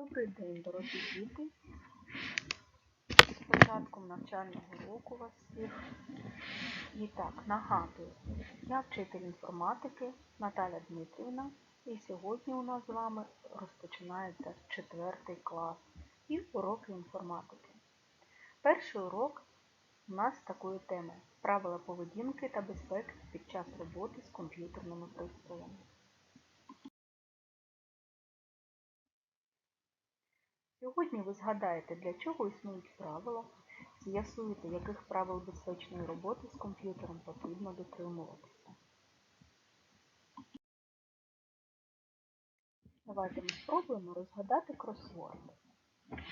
Добрий день, дорогі діти. З початком навчального року вас всіх. І так, нагадую, я вчитель інформатики Наталя Дмитрівна, і сьогодні у нас з вами розпочинається четвертий клас і уроки інформатики. Перший урок у нас з такою темою правила поведінки та безпеки під час роботи з комп'ютерними пристроями. Сьогодні ви згадаєте, для чого існують правила, з'ясуєте, яких правил безпечної роботи з комп'ютером потрібно дотримуватися. Давайте ми спробуємо розгадати кросворд.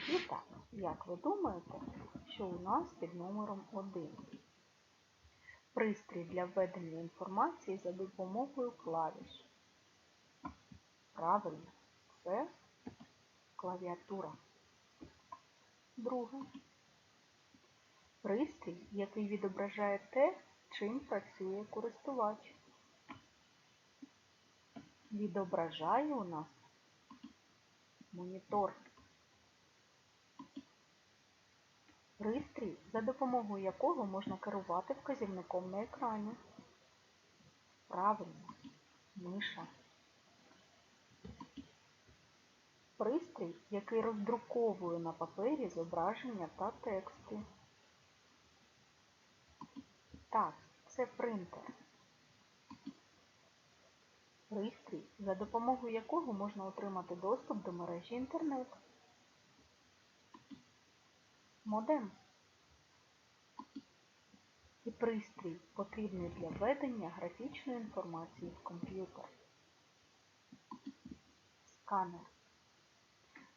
І так, як ви думаєте, що у нас під номером 1? Пристрій для введення інформації за допомогою клавіш. Правильно, це клавіатура. Друге. Пристрій, який відображає те, чим працює користувач. Відображає у нас монітор. Пристрій, за допомогою якого можна керувати вказівником на екрані. Правильно, миша. Пристрій, який роздруковує на папері зображення та тексти. Так, це принтер. Пристрій, за допомогою якого можна отримати доступ до мережі інтернет. Модем. І пристрій, потрібний для введення графічної інформації в комп'ютер. Сканер.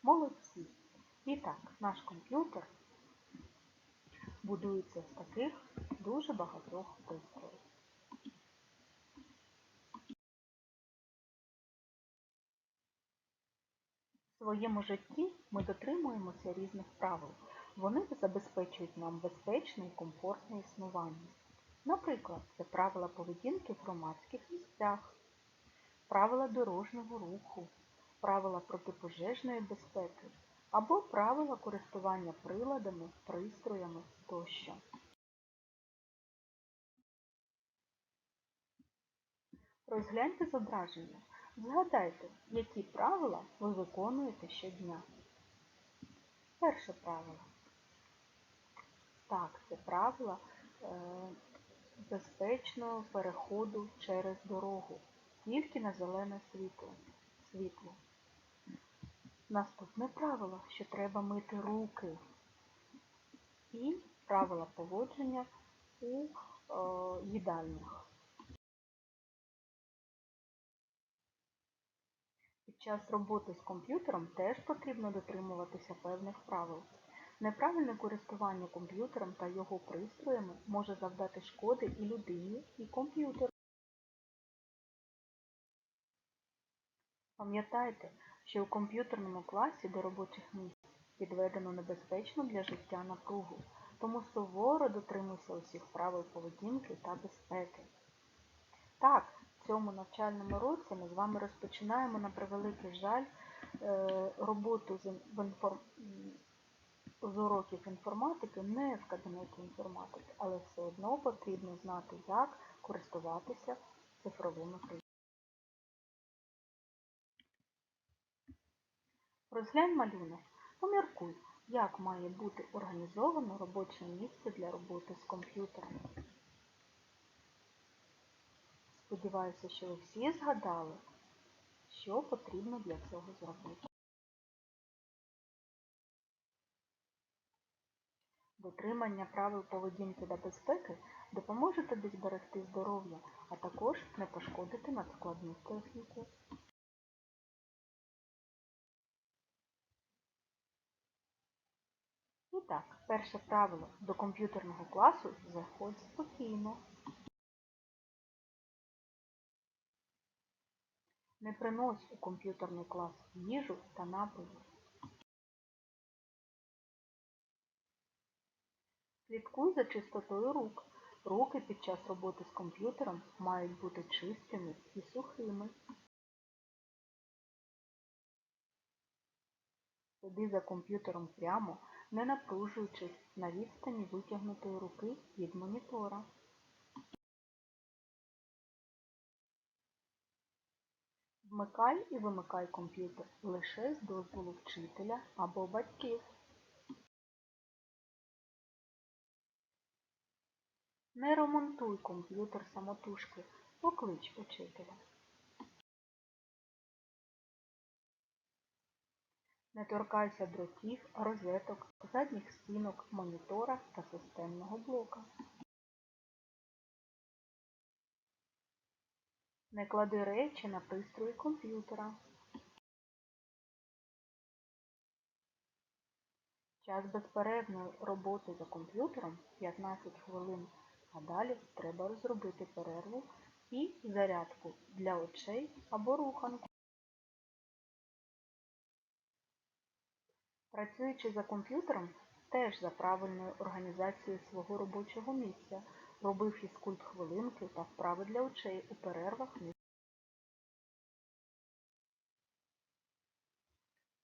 Молодці. І так, наш комп'ютер будується з таких дуже багатьох пристроїв. В своєму житті ми дотримуємося різних правил. Вони забезпечують нам безпечне і комфортне існування. Наприклад, це правила поведінки в громадських місцях, правила дорожнього руху, правила протипожежної безпеки або правила користування приладами, пристроями тощо. Розгляньте зображення. Згадайте, які правила ви виконуєте щодня. Перше правило. Так, це правила е, безпечного переходу через дорогу. Тільки на зелене світло. світло. Наступне правило, що треба мити руки. І правила поводження у е, їдальнях. Під час роботи з комп'ютером теж потрібно дотримуватися певних правил. Неправильне користування комп'ютером та його пристроями може завдати шкоди і людині, і комп'ютеру. Пам'ятайте, що у комп'ютерному класі до робочих місць відведено небезпечно для життя напругу, тому суворо дотримуйся усіх правил поведінки та безпеки. Так, в цьому навчальному році ми з вами розпочинаємо на превеликий жаль е, роботу з уроків інформатики не в кабінеті інформатики, але все одно потрібно знати, як користуватися цифровими пристроями. Розглянь малюнок. Поміркуй, як має бути організовано робоче місце для роботи з комп'ютером. Сподіваюся, що ви всі згадали, що потрібно для цього зробити. Дотримання правил поведінки та безпеки допоможе тобі зберегти здоров'я, а також не пошкодити надскладну техніку. Так, перше правило до комп'ютерного класу заходь спокійно. Не принось у комп'ютерний клас їжу та напої. Слідкуй за чистотою рук. Руки під час роботи з комп'ютером мають бути чистими і сухими. Сиди за комп'ютером прямо, не напружуючись на відстані витягнутої руки від монітора. Вмикай і вимикай комп'ютер лише з дозволу вчителя або батьків. Не ремонтуй комп'ютер самотужки, поклич учителя. Не торкайся дротів, розеток, задніх стінок, монітора та системного блока. Не клади речі на пристрої комп'ютера. Час безперервної роботи за комп'ютером 15 хвилин, а далі треба розробити перерву і зарядку для очей або руханку. Працюючи за комп'ютером, теж за правильною організацією свого робочого місця, роби фізкульт хвилинки та вправи для очей у перервах між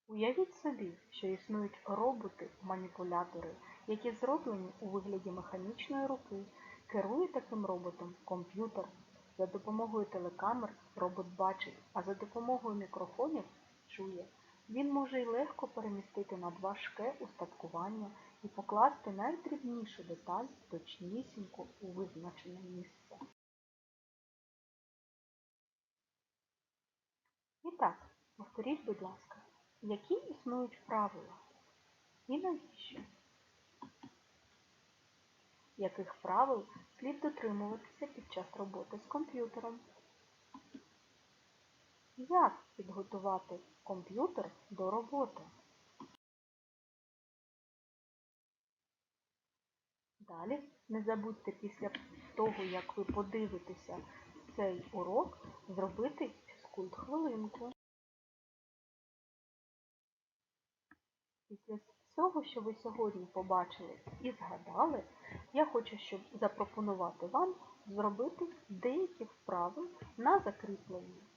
Уявіть собі, що існують роботи-маніпулятори, які зроблені у вигляді механічної руки. Керує таким роботом комп'ютер. За допомогою телекамер робот бачить, а за допомогою мікрофонів чує. Він може й легко перемістити надважке устаткування і покласти найдрібнішу деталь точнісінько у визначене місце. І так, повторіть, будь ласка, які існують правила і навіщо? Яких правил слід дотримуватися під час роботи з комп'ютером? Як підготувати комп'ютер до роботи? Далі не забудьте після того, як ви подивитеся цей урок, зробити фізкульт хвилинку. Після всього, що ви сьогодні побачили і згадали, я хочу, щоб запропонувати вам зробити деякі вправи на закріплення.